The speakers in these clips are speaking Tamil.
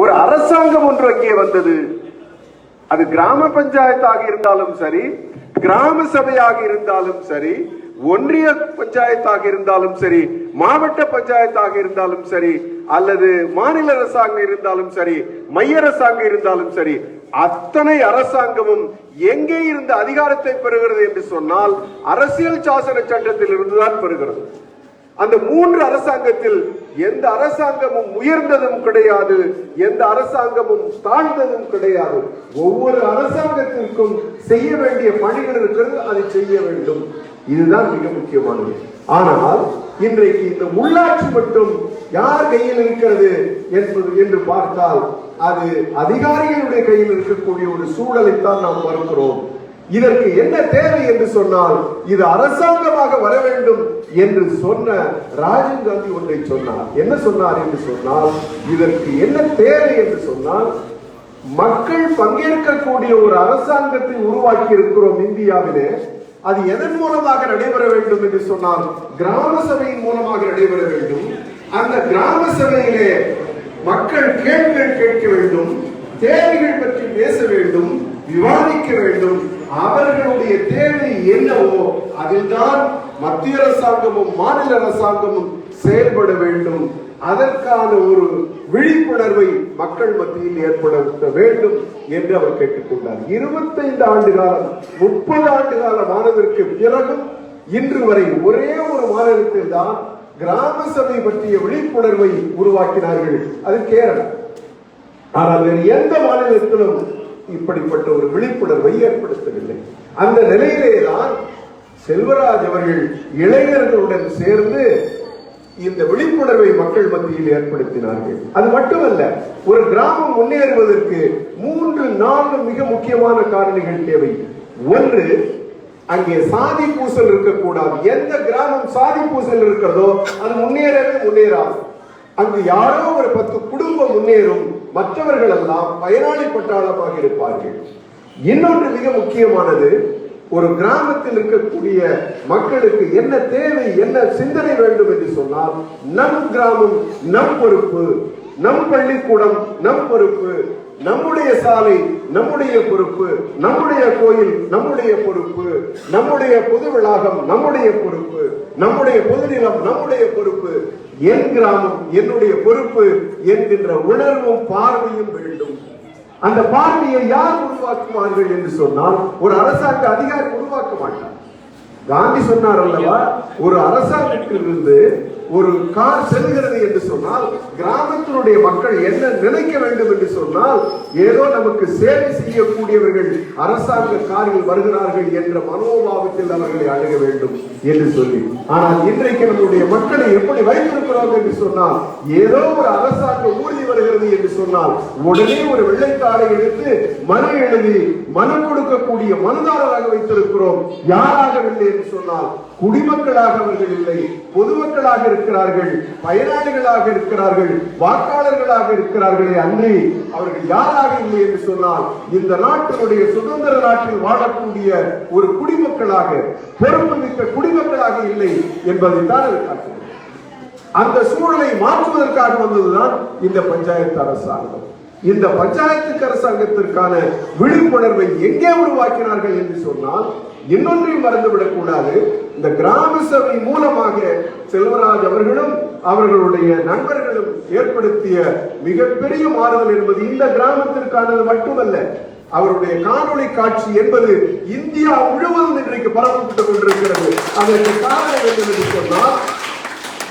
ஒரு அரசாங்கம் ஒன்று அங்கே வந்தது. அது கிராம பஞ்சாயத்தாக இருந்தாலும் சரி கிராம சபையாக இருந்தாலும் சரி ஒன்றிய பஞ்சாயத்தாக இருந்தாலும் சரி மாவட்ட பஞ்சாயத்தாக இருந்தாலும் சரி அல்லது மாநில அரசாங்கம் இருந்தாலும் சரி மைய அரசாங்கம் இருந்தாலும் சரி அத்தனை அரசாங்கமும் எங்கே இருந்து அதிகாரத்தை பெறுகிறது என்று சொன்னால் அரசியல் சாசன சட்டத்தில் இருந்துதான் பெறுகிறது. அந்த மூன்று அரசாங்கத்தில் எந்த அரசாங்கமும் உயர்ந்ததும் கிடையாது எந்த அரசாங்கமும் தாழ்ந்ததும் கிடையாது. ஒவ்வொரு அரசாங்கத்திற்கும் செய்ய வேண்டிய பணிகள் இருக்கிறது அதை செய்ய வேண்டும். இதுதான் மிக முக்கியமானது. ஆனால் இன்றைக்கு இந்த உள்ளாட்சி மட்டும் யார் கையில் இருக்கிறது என்பது என்று பார்த்தால் அது அதிகாரிகளுடைய கையில் இருக்கக்கூடிய ஒரு சூழலைத்தான் நாம் பார்க்கிறோம் இதற்கு என்ன தேவை என்று சொன்னால் இது அரசாங்கமாக வர வேண்டும் என்று சொன்ன ராஜீவ் காந்தி ஒன்றை சொன்னார். என்ன சொன்னார் என்று சொன்னால் இதற்கு என்ன தேவை என்று சொன்னால் மக்கள் பங்கேற்கக்கூடிய ஒரு அரசாங்கத்தை உருவாக்கி இருக்கிறோம் இந்தியாவிலே. அது எதன் மூலமாக நடைபெற வேண்டும் என்று சொன்னால் கிராம சபையின் மூலமாக நடைபெற வேண்டும். அந்த கிராம சபையிலே மக்கள் கேள்விகள் கேட்க வேண்டும் தேவைகள் பற்றி பேச வேண்டும் விவாதிக்க வேண்டும். அவர்களுடைய தேவை என்னவோ அதில்தான் மத்திய அரசாங்கமும் மாநில அரசாங்கமும் செயல்பட வேண்டும். அதற்கான ஒரு விழிப்புணர்வை மக்கள் மத்தியில் ஏற்படுத்த வேண்டும் என்று அவர் கேட்டுக்கொண்டார். இருபத்தைந்து ஆண்டு காலம் முப்பது ஆண்டு காலம் ஆனதற்கு பிறகும் இன்று வரை ஒரே ஒரு மாநிலத்தில் தான் கிராம சபை பற்றிய விழிப்புணர்வை உருவாக்கினார்கள். அது கேரளம் ஆனால் வேறு எந்த மாநிலத்திலும் இப்படிப்பட்ட ஒரு விழிப்புணர்வை ஏற்படுத்தவில்லை. அந்த நிலையிலேதான் செல்வராஜ் அவர்கள் இளைஞர்களுடன் சேர்ந்து இந்த விழிப்புணர்வை மக்கள் மத்தியில் ஏற்படுத்தினார்கள். அது மட்டுமல்ல ஒரு கிராமம் முன்னேறுவதற்கு மூன்று நான்கு மிக முக்கியமான காரணிகள் தேவை. ஒன்று அங்கே சாதி பூசல் இருக்கக்கூடாது. எந்த கிராமம் சாதி பூசல் இருக்கிறதோ அது முன்னேறவே முன்னேறாது. அங்கு யாரோ ஒரு பத்து குடும்பம் முன்னேறும். மற்றவர்கள் எல்லாம் பயனாளி பட்டாளமாக இருப்பார்கள். இன்னொன்று மிக முக்கியமானது ஒரு கிராமத்தில் இருக்கக்கூடிய மக்களுக்கு என்ன தேவை என்ன சிந்தனை வேண்டும் என்று சொன்னால் நம் கிராமம் நம் பொறுப்பு நம் பள்ளிக்கூடம் நம் பொறுப்பு நம்முடைய சாலை நம்முடைய பொறுப்பு நம்முடைய கோயில் நம்முடைய பொறுப்பு நம்முடைய பொது வளாகம் நம்முடைய பொறுப்பு நம்முடைய பொதுநிலம் நம்முடைய பொறுப்பு என் கிராமம் என்னுடைய பொறுப்பு என்கின்ற உணர்வும் பார்வையும் வேண்டும். அந்த பார்வையை யார் உருவாக்குவார்கள் என்று சொன்னால் ஒரு அரசாங்க அதிகாரி உருவாக்க மாட்டார் காந்தி சொன்னார் அல்லவா ஒரு அரசாங்கத்திலிருந்து ஒரு கார் செல்கிறது என்று சொன்னால் கிராமத்தினுடைய மக்கள் என்ன நினைக்க வேண்டும் என்று சொன்னால் ஏதோ நமக்கு சேவை செய்யக்கூடியவர்கள் அரசாங்க காரில் வருகிறார்கள் என்ற மனோபாவத்தில் அவர்களை அணுக வேண்டும் என்று சொல்லி. ஆனால் இன்றைக்கு நம்முடைய மக்களை எப்படி வைத்திருக்கிறோம் என்று சொன்னால் ஏதோ ஒரு அரசாங்க ஊர்தி வருகிறது என்று சொன்னால் உடனே ஒரு வெள்ளைத்தாளை எடுத்து மனு எழுதி மனு கொடுக்கக்கூடிய மனுதாரராக வைத்திருக்கிறோம். யாராகவில்லை என்று சொன்னால் குடிமக்களாக அவர்கள் இல்லை பொதுமக்களாக இருக்கிறார்கள் பயனாளிகளாக இருக்கிறார்கள் வாக்காளர்களாக இருக்கிறார்களே அன்றி அவர்கள் யாராக இல்லை என்று சொன்னால் இந்த நாட்டினுடைய சுதந்திர நாட்டில் வாழக்கூடிய ஒரு குடிமக்களாக பொறுப்பு மிக்க குடிமக்களாக இல்லை என்பதை தான் அது அந்த சூழலை மாற்றுவதற்காக வந்ததுதான் இந்த பஞ்சாயத்து அரசாங்கம். இந்த பஞ்சாயத்து அரசாங்கத்திற்கான விழிப்புணர்வை எங்கே உருவாக்கினார்கள் என்று சொன்னால் இன்னொன்றையும் மறந்துவிடக் கூடாது. இந்த கிராம சபை மூலமாக செல்வராஜ் அவர்களும் அவர்களுடைய நண்பர்களும் ஏற்படுத்திய மிகப்பெரிய மாறுதல் என்பது இந்த கிராமத்திற்கானது மட்டுமல்ல. அவருடைய காணொளி காட்சி என்பது இந்தியா முழுவதும் இன்றைக்கு பரவப்பட்டுக் கொண்டிருக்கிறது. அதற்கு காரணம் என்று சொன்னால்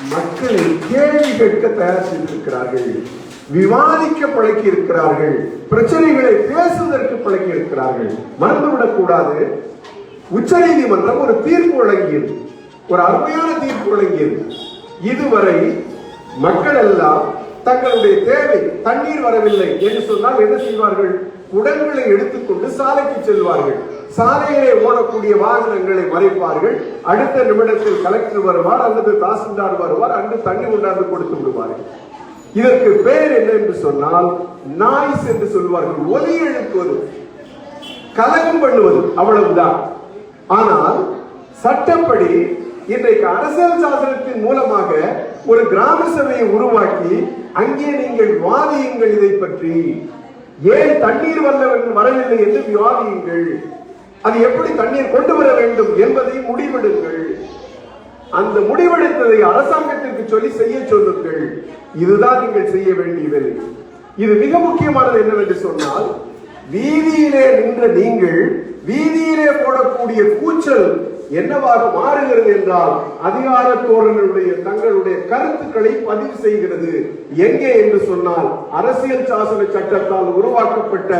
மக்களை கேள்வி கேட்க தயார் செய்திருக்கிறார்கள். விவாதிக்க பழக்கி இருக்கிறார்கள் பிரச்சனைகளை பேசுவதற்கு பழக்கி இருக்கிறார்கள் மறந்துவிடக் கூடாது. உச்ச நீதிமன்றம் ஒரு தீர்ப்பு வழங்கியது. ஒரு அருமையான தீர்ப்பு வழங்கியது. இதுவரை மக்கள் எல்லாம் தங்களுடைய தேவை தண்ணீர் வரவில்லை என்று சொன்னால் என்ன செய்வார்கள்? குடங்களை எடுத்துக்கொண்டு சாலைக்கு செல்வார்கள். சாலையிலே ஓடக்கூடிய வாகனங்களை மறைப்பார்கள். அடுத்த நிமிடத்தில் கலெக்டர் வருவார் அல்லது தாசில்தார் வருவார் அங்கு தண்ணி கொண்டாந்து கொடுத்து விடுவார்கள். இதற்கு பெயர் என்ன என்று சொன்னால் நாய்ஸ் என்று சொல்வார்கள். ஒலி எழுப்புவது கலகம் பண்ணுவது அவ்வளவுதான். ஆனால் சட்டப்படி இன்றைக்கு அரசியல் சாசனத்தின் மூலமாக ஒரு கிராம சபையை உருவாக்கி அங்கே நீங்கள் வாதியுங்கள் இதை பற்றி. ஏன் தண்ணீர் வல்ல வரவில்லை என்று விவாதியுங்கள். அது எப்படி தண்ணீர் கொண்டு வர வேண்டும் என்பதை முடிவெடுங்கள். அந்த முடிவெடுத்ததை அரசாங்கத்திற்கு சொல்லி செய்ய சொல்லுங்கள். இதுதான் நீங்கள் செய்ய வேண்டியது. இது மிக முக்கியமானது என்னவென்று சொன்னால் வீதியிலே நின்ற நீங்கள் வீதியிலே போடக்கூடிய கூச்சல் என்னவாக மாறுகிறது என்றால் அதிகாரத்தோழர்களுடைய தங்களுடைய கருத்துக்களை பதிவு செய்கிறது. எங்கே என்று சொன்னால் அரசியல் சாசன சட்டத்தால் உருவாக்கப்பட்ட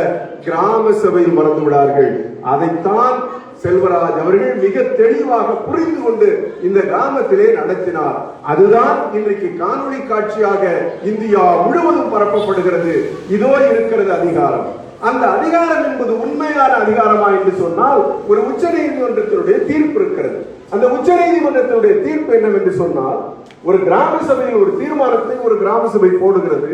கிராம சபையில் மறந்து விடார்கள் அதைத்தான் செல்வராஜ் அவர்கள் மிக தெளிவாக புரிந்து கொண்டு இந்த கிராமத்திலே நடத்தினார். அதுதான் இன்றைக்கு காணொளி காட்சியாக இந்தியா முழுவதும் பரப்பப்படுகிறது. இதோ இருக்கிறது அதிகாரம். அந்த அதிகாரம் என்பது உண்மையான அதிகாரமா என்று சொன்னால் ஒரு உச்ச நீதிமன்றத்தினுடைய தீர்ப்பு இருக்கிறது. அந்த உச்ச நீதிமன்றத்தினுடைய தீர்ப்பு என்னவென்று சொன்னால் ஒரு கிராம சபையில் ஒரு தீர்மானத்தை ஒரு கிராம சபை போடுகிறது.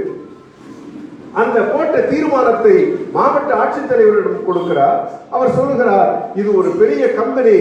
அந்த போட்ட தீர்மானத்தை மாவட்ட ஆட்சித்தலைவரிடம் கொடுக்கிறார். அவர் சொல்லுகிறார் இது ஒரு பெரிய கம்பெனி.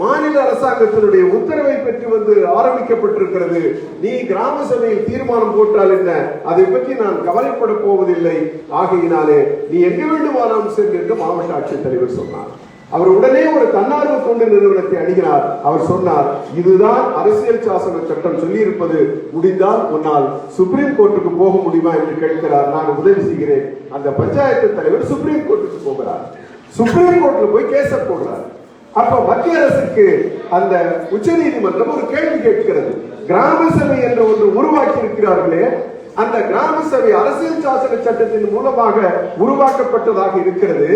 மாநில அரசாங்கத்தினுடைய உத்தரவை பெற்று வந்து ஆரம்பிக்கப்பட்டிருக்கிறது. நீ கிராம சபையில் தீர்மானம் போட்டால் என்ன? அதை பற்றி நான் கவலைப்பட போவதில்லை. ஆகையினாலே நீ எங்க வேண்டுமானாலும் சென்று என்று மாவட்ட ஆட்சித்தலைவர் சொன்னார். அவர் உடனே ஒரு தன்னார்வ தொண்டு நிறுவனத்தை அணுகினார். அவர் சொன்னார் இதுதான் அரசியல் சாசன சட்டம் சொல்லியிருப்பது. முடிந்தால் உன்னால் சுப்ரீம் கோர்ட்டுக்கு போக முடியுமா? என்று கேட்கிறார். நான் உதவி செய்கிறேன். அந்த பஞ்சாயத்து தலைவர் சுப்ரீம் கோர்ட்டுக்கு போகிறார். சுப்ரீம் கோர்ட்ல போய் கேச போடுறார். அப்ப மத்திய அரசுக்கு அந்த உச்ச நீதிமன்றம் ஒரு கேள்வி கேட்கிறது. கிராம சபை என்ற ஒன்று உருவாக்கி இருக்கிறார்களே அந்த கிராம சபை அரசியல் சாசன சட்டத்தின் மூலமாக உருவாக்கப்பட்டதாக இருக்கிறது.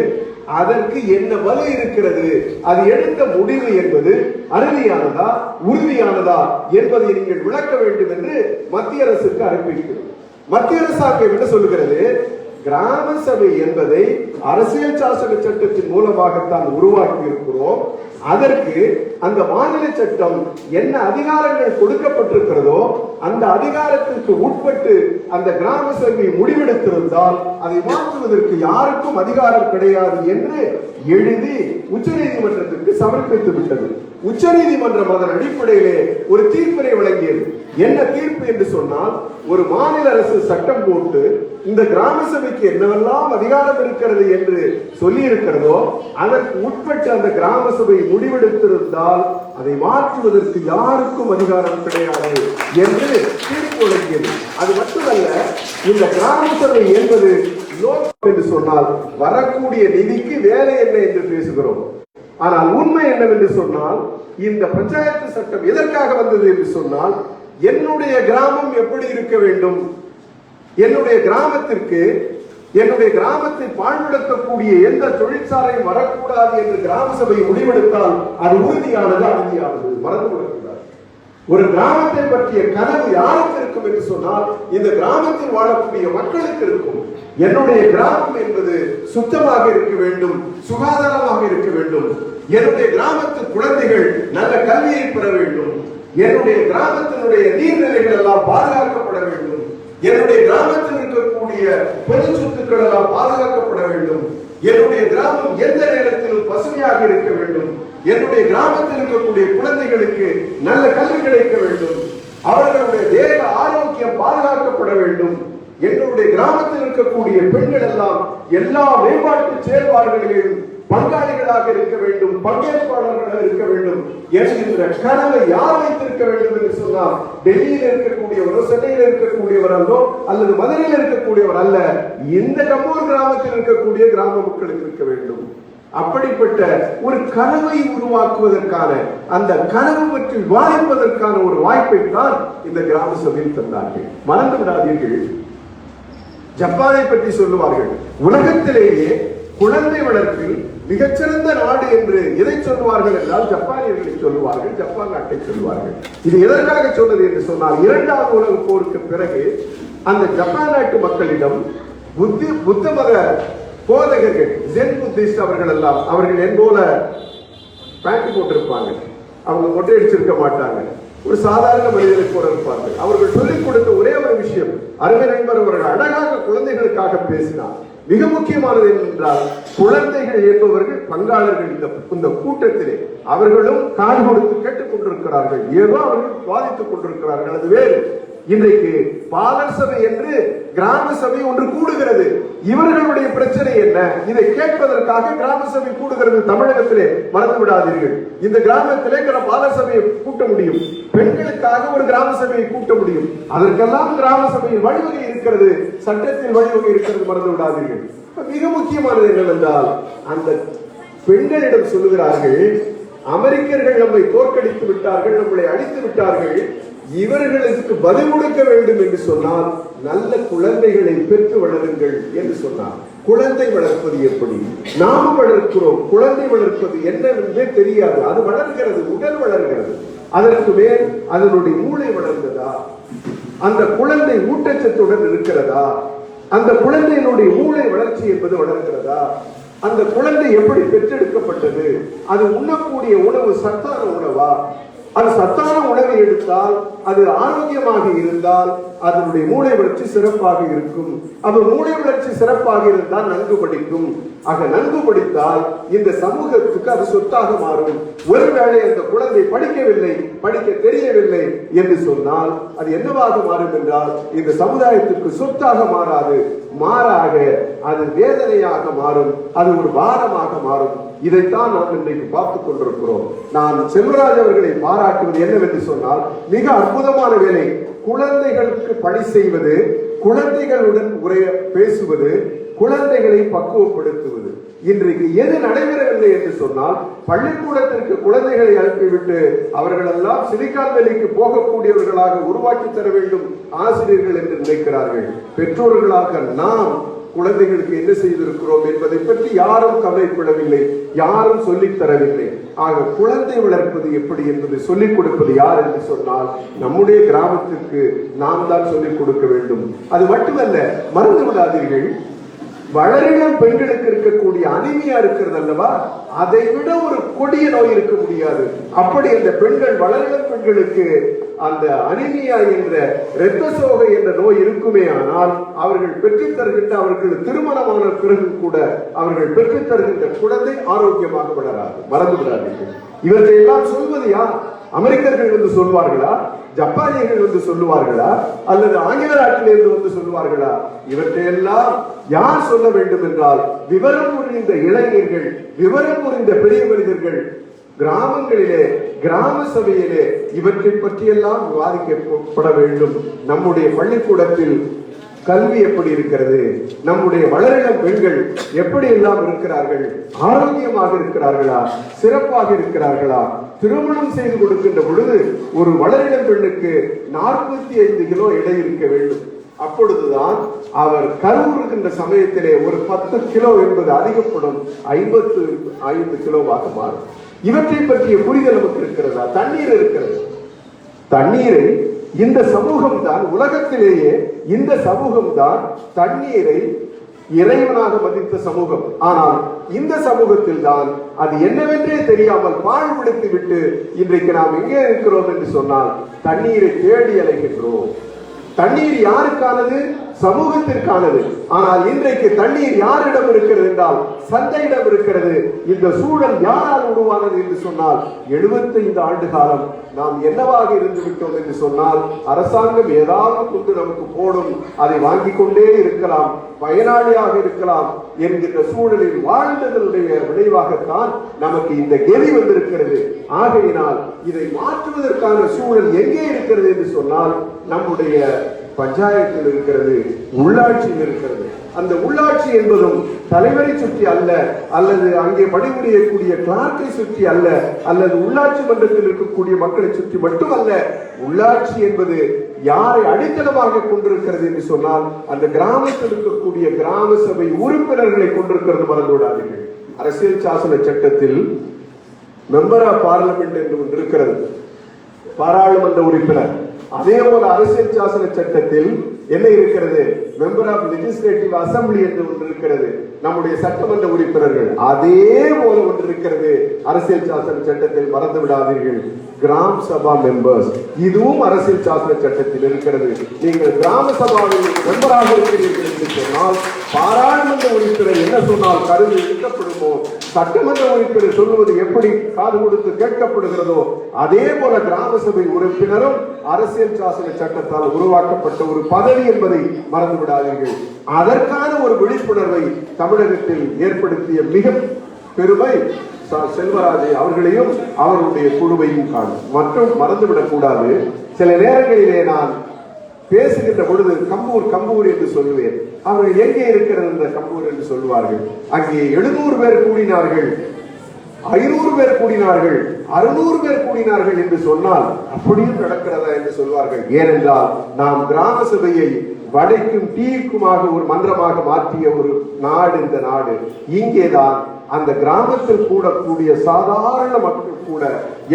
அதற்கு என்ன வலு இருக்கிறது? அது எடுத்த முடிவு என்பது அறுதியானதா உறுதியானதா என்பதை நீங்கள் விளக்க வேண்டும் என்று மத்திய அரசுக்கு அனுப்பியிருக்கிறது மத்திய அரசாங்கம் என்ன சொல்லுகிறது? கிராம சபை என்பதை அரசியல் சாசன சட்டத்தின் மூலமாகத்தான் உருவாக்கி இருக்கிறோம் அதற்கு அந்த மாநில சட்டம் என்ன அதிகாரங்கள் கொடுக்கப்பட்டிருக்கிறதோ அந்த அதிகாரத்திற்கு உட்பட்டு அந்த கிராம சபை முடிவெடுத்திருந்தால் அதை மாற்றுவதற்கு யாருக்கும் அதிகாரம் கிடையாது என்று எழுதி உச்சநீதிமன்றத்திற்கு சமர்ப்பித்து விட்டது. உச்சநீதிமன்றம் அதன் அடிப்படையிலே ஒரு தீர்ப்பினை வழங்கியது. என்ன தீர்ப்பு என்று சொன்னால் ஒரு மாநில அரசு சட்டம் போட்டு இந்த கிராம சபைக்கு என்னவெல்லாம் அதிகாரம் இருக்கிறது என்று சொல்லி இருக்கிறதோ அதற்கு உட்பட்டு அந்த கிராம சபை முடிவெடுத்திருந்தால் அதை மாற்றுவதற்கு யாருக்கும் அதிகாரம் கிடையாது என்று தீர்ப்பு அது மட்டுமல்ல இந்த கிராம சபை என்பது நோக்கம் என்று சொன்னால் வரக்கூடிய நிதிக்கு வேலை என்ன என்று பேசுகிறோம். ஆனால் உண்மை என்னவென்று சொன்னால் இந்த பஞ்சாயத்து சட்டம் எதற்காக வந்தது என்று சொன்னால் என்னுடைய கிராமம் எப்படி இருக்க வேண்டும்? என்னுடைய கிராமத்திற்கு என்னுடைய கிராமத்தை பாழ்படுத்தக்கூடிய எந்த தொழிற்சாலையும் வரக்கூடாது என்று கிராம சபை முடிவெடுத்தால் அது உறுதியானது அறுதியானது மறந்து விடக்கூடாது ஒரு கிராமத்தை பற்றிய கனவு யாருக்கு இருக்கும் என்று சொன்னால் இந்த கிராமத்தில் வாழக்கூடிய மக்களுக்கு இருக்கும். என்னுடைய கிராமம் என்பது சுத்தமாக இருக்க வேண்டும் சுகாதாரமாக இருக்க வேண்டும். என்னுடைய கிராமத்து குழந்தைகள் நல்ல கல்வியை பெற வேண்டும். என்னுடைய கிராமத்தினுடைய நீர்நிலைகள் எல்லாம் பாதுகாக்கப்பட வேண்டும். என்னுடைய கிராமத்தில் இருக்கக்கூடிய பொது சொத்துக்கள் எல்லாம் பாதுகாக்கப்பட வேண்டும். என்னுடைய கிராமம் எந்த நேரத்திலும் பசுமையாக இருக்க வேண்டும். என்னுடைய கிராமத்தில் இருக்கக்கூடிய குழந்தைகளுக்கு நல்ல கல்வி கிடைக்க வேண்டும். அவர்களுடைய தேக ஆரோக்கியம் பாதுகாக்கப்பட வேண்டும். என்னுடைய கிராமத்தில் இருக்கக்கூடிய பெண்கள் எல்லாம் எல்லா மேம்பாட்டு செயல்பாடுகளிலும் பங்காளிகளாக இருக்க வேண்டும் பங்கேற்பாளர்களாக இருக்க வேண்டும். என்கின்ற கனவை யார் வைத்திருக்க வேண்டும் என்று சொன்னால் டெல்லியில் இருக்கக்கூடியவரோ சென்னையில் இருக்கக்கூடியவர் அல்லோ அல்லது மதுரையில் இருக்கக்கூடியவர் அல்ல இந்த கம்பூர் கிராமத்தில் இருக்கக்கூடிய கிராம மக்களுக்கு இருக்க வேண்டும். அப்படிப்பட்ட ஒரு கனவை உருவாக்குவதற்கான அந்த கனவு பற்றி விவாதிப்பதற்கான ஒரு வாய்ப்பை தான் இந்த கிராம சபையில் தந்தார்கள். மறந்து விடாதீர்கள் ஜப்பானை பற்றி சொல்லுவார்கள். உலகத்திலேயே குழந்தை வளர்ப்பில் மிகச்சிறந்த நாடு என்று எதை சொல்லுவார்கள் என்றால் ஜப்பானியர்களை சொல்லுவார்கள் ஜப்பான் நாட்டை சொல்லுவார்கள். இது எதற்காக சொன்னது என்று சொன்னால் இரண்டாவது உலக போருக்கு பிறகு அந்த ஜப்பான் நாட்டு மக்களிடம் புத்தி புத்த மத போதகர்கள் ஜென் புத்திஸ்ட் அவர்கள் எல்லாம் அவர்கள் என் போல பேண்ட் போட்டிருப்பாங்க. அவங்க மொட்டை அடிச்சிருக்க மாட்டாங்க. ஒரு சாதாரண மனிதரை போல இருப்பார்கள். அவர்கள் சொல்லிக் கொடுத்த ஒரே ஒரு விஷயம் அருமை நண்பர் அவர்கள் அழகாக குழந்தைகளுக்காக பேசினார். மிக முக்கியமானது என்னென்றால் குழந்தைகள் என்பவர்கள் பங்காளர்கள் இந்த இந்த கூட்டத்திலே. அவர்களும் காது கொடுத்து கேட்டுக் கொண்டிருக்கிறார்கள் ஏதோ அவர்கள் வாதித்துக் கொண்டிருக்கிறார்கள். அது வேறு. இன்றைக்கு பாதர் சபை என்று கிராம சபை ஒன்று கூடுகிறது. இவர்களுடைய பிரச்சனை என்ன? இதை கேட்பதற்காக கிராம சபை கூடுகிறது தமிழகத்திலே மறந்து விடாதீர்கள். இந்த கிராமத்திலே பாதர் சபையை கூட்ட முடியும். பெண்களுக்காக ஒரு கிராம சபையை கூட்ட முடியும். அதற்கெல்லாம் கிராம சபையில் வழிவகை இருக்கிறது. சட்டத்தில் வழிவகை இருக்கிறது மறந்து விடாதீர்கள். மிக முக்கியமானது என்னவென்றால் அந்த பெண்களிடம் சொல்லுகிறார்கள் அமெரிக்கர்கள் நம்மை தோற்கடித்து விட்டார்கள் நம்மளை அழித்து விட்டார்கள் இவர்களுக்கு பதில் கொடுக்க வேண்டும் என்று சொன்னால் நல்ல குழந்தைகளை பெற்று வளருங்கள் என்று சொன்னார். குழந்தை வளர்ப்பது எப்படி? நாம் வளர்க்கிறோம் குழந்தை வளர்ப்பது என்னவென்றே தெரியாது. அது வளர்கிறது உடல் வளர்கிறது. அதற்கு மேல் அதனுடைய மூளை வளர்ந்ததா? அந்த குழந்தை ஊட்டச்சத்துடன் இருக்கிறதா? அந்த குழந்தையினுடைய மூளை வளர்ச்சி என்பது வளர்கிறதா? அந்த குழந்தை எப்படி பெற்றெடுக்கப்பட்டது? அது உண்ணக்கூடிய உணவு சத்தான உணவா? அது சத்தான உணவை எடுத்தால் அது ஆரோக்கியமாக இருந்தால் அதனுடைய மூளை வளர்ச்சி சிறப்பாக இருக்கும். அது மூளை வளர்ச்சி சிறப்பாக இருந்தால் நன்கு படிக்கும். ஆக நன்கு படித்தால் இந்த சமூகத்துக்கு அது சொத்தாக மாறும். ஒருவேளை அந்த குழந்தை படிக்கவில்லை படிக்க தெரியவில்லை என்று சொன்னால் அது என்னவாக மாறும் என்றால் இந்த சமுதாயத்திற்கு சொத்தாக மாறாது. மாறாக அது வேதனையாக மாறும். அது ஒரு பாரமாக மாறும். இதைத்தான் நாம் இன்றைக்கு பார்த்துக் கொண்டிருக்கிறோம். நான் செல்வராஜ் அவர்களை பாராட்டுவது என்னவென்று சொன்னால் மிக அற்புதமான வேலை. குழந்தைகளுக்கு பணி செய்வது குழந்தைகளுடன் உரைய பேசுவது குழந்தைகளை பக்குவப்படுத்துவது. இன்றைக்கு எது நடைபெறவில்லை என்று சொன்னால் பள்ளிக்கூடத்திற்கு குழந்தைகளை அனுப்பிவிட்டு அவர்களெல்லாம் சிலிக்கான் வேலைக்கு போகக்கூடியவர்களாக உருவாக்கி தர வேண்டும் ஆசிரியர்கள் என்று நினைக்கிறார்கள். பெற்றோர்களாக நாம் குழந்தைகளுக்கு என்ன செய்திருக்கிறோம் என்பதை பற்றி யாரும் கவலைப்படவில்லை யாரும் சொல்லித் தரவில்லை. ஆக குழந்தை வளர்ப்பது எப்படி என்பதை சொல்லிக் கொடுப்பது யார் என்று சொன்னால் நம்முடைய கிராமத்திற்கு நாம் தான் சொல்லிக் கொடுக்க வேண்டும். அது மட்டுமல்ல மறந்து விடாதீர்கள். வளரிடம் பெண்களுக்கு இருக்கக்கூடிய அனிமியா இருக்கிறது அல்லவா? அதை விட ஒரு கொடிய நோய் இருக்க முடியாது. அப்படி அந்த பெண்கள் வளரிடம் பெண்களுக்கு அந்த அனிமியா என்ற இரத்த சோகை என்ற நோய் இருக்குமே ஆனால் அவர்கள் பெற்றுத் தருகின்ற அவர்கள் திருமணமான பிறகு கூட அவர்கள் பெற்றுத் தருகின்ற குழந்தை ஆரோக்கியமாக வளராது மறந்து விடாதீர்கள். இவற்றை எல்லாம் சொல்வது யார்? அமெரிக்கர்கள் வந்து சொல்வார்களா? ஜப்பானியர்கள் வந்து சொல்லுவார்களா? அல்லது ஆங்கில நாட்டிலிருந்து வந்து சொல்லுவார்களா? இவற்றையெல்லாம் யார் சொல்ல வேண்டும் என்றால் விவரம் புரிந்த இளைஞர்கள் விவரம் புரிந்த பெரிய மனிதர்கள் கிராமங்களிலே கிராம சபையிலே இவற்றை பற்றியெல்லாம் விவாதிக்கப்பட வேண்டும். நம்முடைய பள்ளிக்கூடத்தில் கல்வி எப்படி இருக்கிறது? நம்முடைய வளரிளம் பெண்கள் எப்படி எல்லாம் இருக்கிறார்கள்? ஆரோக்கியமாக இருக்கிறார்களா? சிறப்பாக இருக்கிறார்களா? திருமணம் செய்து கொடுக்கின்ற பொழுது ஒரு வளரிளம் பெண்ணுக்கு நாற்பத்தி ஐந்து கிலோ எடை இருக்க வேண்டும். அப்பொழுதுதான் அவர் கருவுறுகின்ற சமயத்திலே ஒரு பத்து கிலோ என்பது அதிகப்படும் ஐம்பத்து ஐந்து கிலோவாக மாறும். இவற்றை பற்றிய புரிதல் நமக்கு இருக்கிறதா? தண்ணீர் இருக்கிறது. தண்ணீரை இந்த சமூகம் தான் உலகத்திலேயே இந்த சமூகம் தான் தண்ணீரை இறைவனாக மதித்த சமூகம். ஆனால் இந்த சமூகத்தில் தான் அது என்னவென்றே தெரியாமல் பாழ் விட்டு இன்றைக்கு நாம் எங்கே இருக்கிறோம் என்று சொன்னால் தண்ணீரை தேடி அலைகின்றோம். தண்ணீர் யாருக்கானது? சமூகத்திற்கானது. ஆனால் இன்றைக்கு தண்ணீர் யாரிடம் இருக்கிறது என்றால் சந்தையிடம் இருக்கிறது. இந்த சூழல் யாரால் உருவானது என்று சொன்னால் 75 ஆண்டு காலம் நாம் என்னவாக இருந்து விட்டோம் என்று சொன்னால் அரசாங்கம் ஏதாவது கொண்டு நமக்கு போடும் அதை வாங்கிக் கொண்டே இருக்கலாம் பயனாளியாக இருக்கலாம் என்கின்ற சூழலில் வாழ்ந்ததனுடைய விளைவாகத்தான் நமக்கு இந்த கெதி வந்திருக்கிறது. ஆகையினால் இதை மாற்றுவதற்கான சூழல் எங்கே இருக்கிறது என்று சொன்னால் நம்முடைய பஞ்சாயத்தில் இருக்கிறது உள்ளாட்சியில் இருக்கிறது. அந்த உள்ளாட்சி என்பதும் தலைவரை சுற்றி அல்ல அல்லது அங்கே பணிபுரியக்கூடிய கிளார்க்கை சுற்றி அல்ல அல்லது உள்ளாட்சி மன்றத்தில் இருக்கக்கூடிய மக்களை சுற்றி மட்டுமல்ல உள்ளாட்சி என்பது யாரை அடித்தளமாக கொண்டிருக்கிறது என்று சொன்னால் அந்த கிராமத்தில் இருக்கக்கூடிய கிராம சபை உறுப்பினர்களை கொண்டிருக்கிறது மறந்துவிடாதீர்கள். அரசியல் சாசன சட்டத்தில் மெம்பர் ஆஃப் பார்லமெண்ட் என்று ஒன்று இருக்கிறது. பாராளுமன்ற உறுப்பினர். அதே போல அரசியல் சாசன சட்டத்தில் என்ன இருக்கிறது? மெம்பர் ஆஃப் லெஜிஸ்லேட்டிவ் அசம்பிளி என்று ஒன்று இருக்கிறது. நம்முடைய சட்டமன்ற உறுப்பினர்கள். அதே போல ஒன்று இருக்கிறது. அரசியல் சாசன சட்டத்தில் மறந்து விடாதீர்கள். கிராம் சபா மெம்பர்ஸ் இதுவும் அரசியல் சாசன சட்டத்தில் இருக்கிறது. நீங்கள் கிராம சபாவில் மெம்பராக இருக்கிறீர்கள் என்று சொன்னால் பாராளுமன்ற உறுப்பினர் என்ன சொன்னால் கருது இருக்கப்படுமோ சட்டமன்ற உறுப்பினர் சொல்லுவது எப்படி? காது கொடுத்து கேட்கப்படுகிறதோ அதே போல கிராம சபை உறுப்பினரும் அரசியல் சாசன சட்டத்தால் உருவாக்கப்பட்ட ஒரு பதவி என்பதை மறந்து விடாதீர்கள் அதற்கான ஒரு விழிப்புணர்வை தமிழகத்தில் ஏற்படுத்திய மிக பெருமை ச- செல்வராஜை அவர்களையும் அவருடைய குழுவையும் காணும். மற்றும் மறந்துவிடக் கூடாது சில நேரங்களிலே நான் பேசுகின்ற பொழுது கம்பூர் கம்பூர் என்று சொல்லுவேன். அவர்கள் எங்கே இருக்கிறது இந்த கம்பூர் என்று சொல்லுவார்கள். அங்கே எழுநூறு பேர் கூடினார்கள். ஐநூறு பேர் கூடினார்கள். அறுநூறு பேர் கூடினார்கள் என்று சொன்னால் அப்படியும் நடக்கிறதா என்று சொல்வார்கள். ஏனென்றால் நாம் கிராம சபையை வடைக்கும் டீக்குமாக ஒரு மன்றமாக மாற்றிய ஒரு நாடு இந்த நாடு. இங்கேதான் அந்த கிராமத்தில் கூடக்கூடிய சாதாரண மக்கள் கூட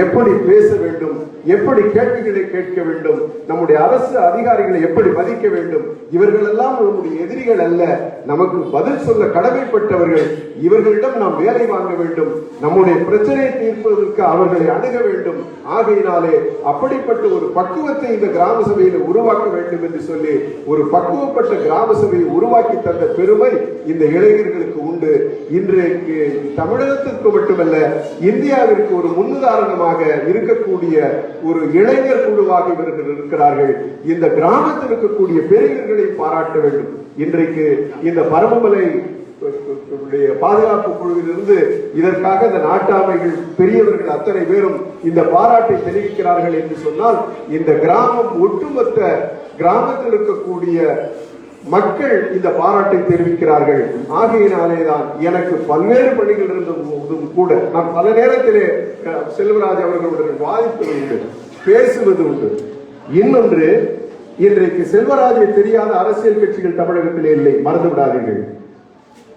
எப்படி பேச வேண்டும் எப்படி கேள்விகளை கேட்க வேண்டும் நம்முடைய அரசு அதிகாரிகளை எப்படி மதிக்க வேண்டும் இவர்கள் எல்லாம் நம்முடைய எதிரிகள் அல்ல நமக்கு பதில் சொல்ல கடமைப்பட்டவர்கள் இவர்களிடம் நாம் வேலை வாங்க வேண்டும் நம்முடைய பிரச்சனையை தீர்ப்பதற்கு அவர்களை அணுக வேண்டும் ஆகையினாலே அப்படிப்பட்ட ஒரு பக்குவத்தை இந்த கிராம சபையில் உருவாக்க வேண்டும் என்று சொல்லி ஒரு பக்குவப்பட்ட கிராம சபையை உருவாக்கி தந்த பெருமை இந்த இளைஞர்களுக்கு உண்டு. இன்றைக்கு தமிழகத்திற்கு மட்டுமல்ல இந்தியாவிற்கு ஒரு முன்னுதாரணமாக இருக்கக்கூடிய ஒரு இளைஞர் குழுவாக இவர்கள் இருக்கிறார்கள். இந்த கிராமத்தில் இருக்கக்கூடிய பெரியவர்களை பாராட்ட வேண்டும். இன்றைக்கு இந்த பரமமலை உடைய பாதுகாப்பு குழுவிலிருந்து இதற்காக இந்த நாட்டாமைகள் பெரியவர்கள் அத்தனை பேரும் இந்த பாராட்டை தெரிவிக்கிறார்கள் என்று சொன்னால் இந்த கிராமம் ஒட்டுமொத்த கிராமத்தில் இருக்கக்கூடிய மக்கள் இந்த பாராட்டை தெரிவிக்கிறார்கள். ஆகையினாலே தான் எனக்கு பல்வேறு பணிகள் இருந்தும் போதும் கூட நான் பல நேரத்திலே செல்வராஜ் அவர்களுடன் வாதிப்பது உண்டு பேசுவது உண்டு. இன்னொன்று இன்றைக்கு செல்வராஜை தெரியாத அரசியல் கட்சிகள் தமிழகத்திலே இல்லை. மறந்து விடாதீர்கள்.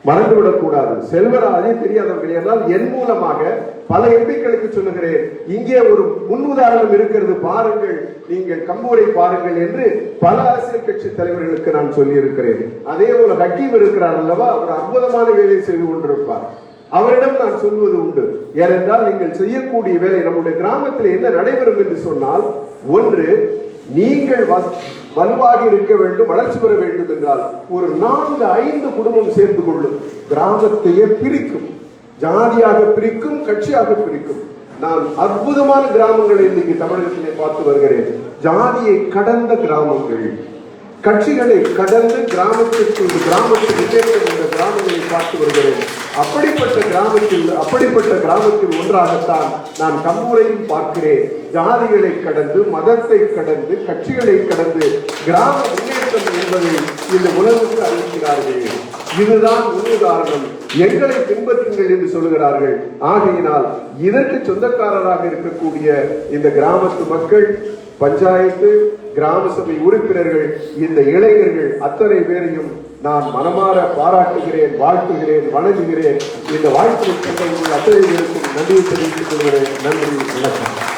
மறந்துவிடக் கூடாது செல்வராஜை தெரியாதவர்கள் என்றால் என் மூலமாக பல எம்பிக்களுக்கு சொல்லுகிறேன். இங்கே ஒரு முன்னுதாரணம் இருக்கிறது. பாருங்கள் நீங்கள் கம்பூரை பாருங்கள் என்று பல அரசியல் கட்சி தலைவர்களுக்கு நான் சொல்லி இருக்கிறேன் அதே போல ஹக்கீம் இருக்கிறார் அல்லவா? ஒரு அற்புதமான வேலை செய்து கொண்டிருப்பார். அவரிடம் நான் சொல்வது உண்டு. ஏனென்றால் நீங்கள் செய்யக்கூடிய வேலை நம்முடைய கிராமத்தில் என்ன நடைபெறும் என்று சொன்னால் ஒன்று நீங்கள் வ- வலுவாக இருக்க வேண்டும் வளர்ச்சி பெற வேண்டும் என்றால் ஒரு நான்கு ஐந்து குடும்பம் சேர்ந்து கொள்ளும். கிராமத்தையே பிரிக்கும். ஜாதியாக பிரிக்கும் கட்சியாக பிரிக்கும். நான் அற்புதமான கிராமங்களை இன்னைக்கு தமிழகத்திலே பார்த்து வருகிறேன். ஜாதியை கடந்த கிராமங்கள் கட்சிகளை கடந்து கிராமத்திற்கு கிராமத்தில் விஜயம் என்ற கிராமங்களை பார்த்து வருகிறேன். அப்படிப்பட்ட கிராமத்தில் அப்படிப்பட்ட கிராமத்தில் ஒன்றாகத்தான் நான் கம்பூரையும் பார்க்கிறேன். ஜாதிகளை கடந்து மதத்தை கடந்து கட்சிகளை கடந்து கிராம முன்னேற்றம் என்பதை இந்த உலகுக்கு அறிவிக்கிறார்கள். இதுதான் முன்னுதாரணம். எங்களை பின்பற்றுங்கள் என்று சொல்லுகிறார்கள். ஆகையினால் இதற்கு சொந்தக்காரராக இருக்கக்கூடிய இந்த கிராமத்து மக்கள் பஞ்சாயத்து கிராம சபை உறுப்பினர்கள் இந்த இளைஞர்கள் அத்தனை பேரையும் நான் மனமாற பாராட்டுகிறேன் வாழ்த்துகிறேன் வணங்குகிறேன். இந்த வாழ்த்து உள்ள அத்தனை பேருக்கும் நன்றியை தெரிவித்துக் கொள்கிறேன். நன்றி வணக்கம்.